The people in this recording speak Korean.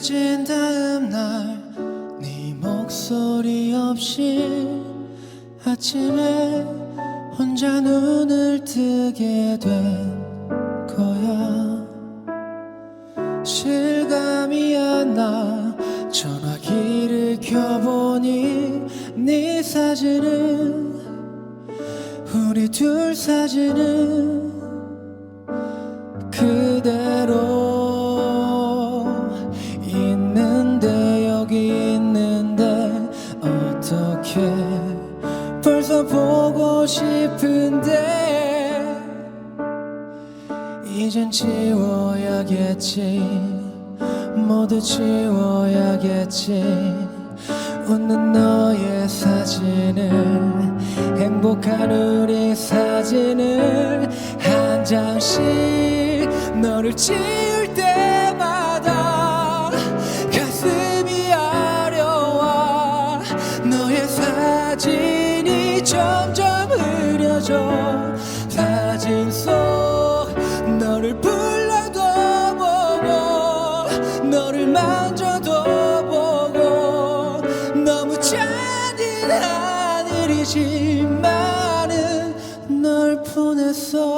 헤어진 다음 날 네 목소리 없이 아침에 혼자 눈을 뜨게 된 거야. 실감이야 나? 전화기를 켜보니 네 사진은 우리 둘 사진은 그대로 벌써 보고 싶은데 이젠 지워야겠지. 모두 지워야겠지. 웃는 너의 사진을 행복한 우리 사진을 한 장씩 너를 지울 때마다 가슴이 아려와 너의 사진이 점점 흐려져 사진 속 너를 불러도 보고 너를 만져도 보고 너무 잔인한 일이지만은 널 보냈어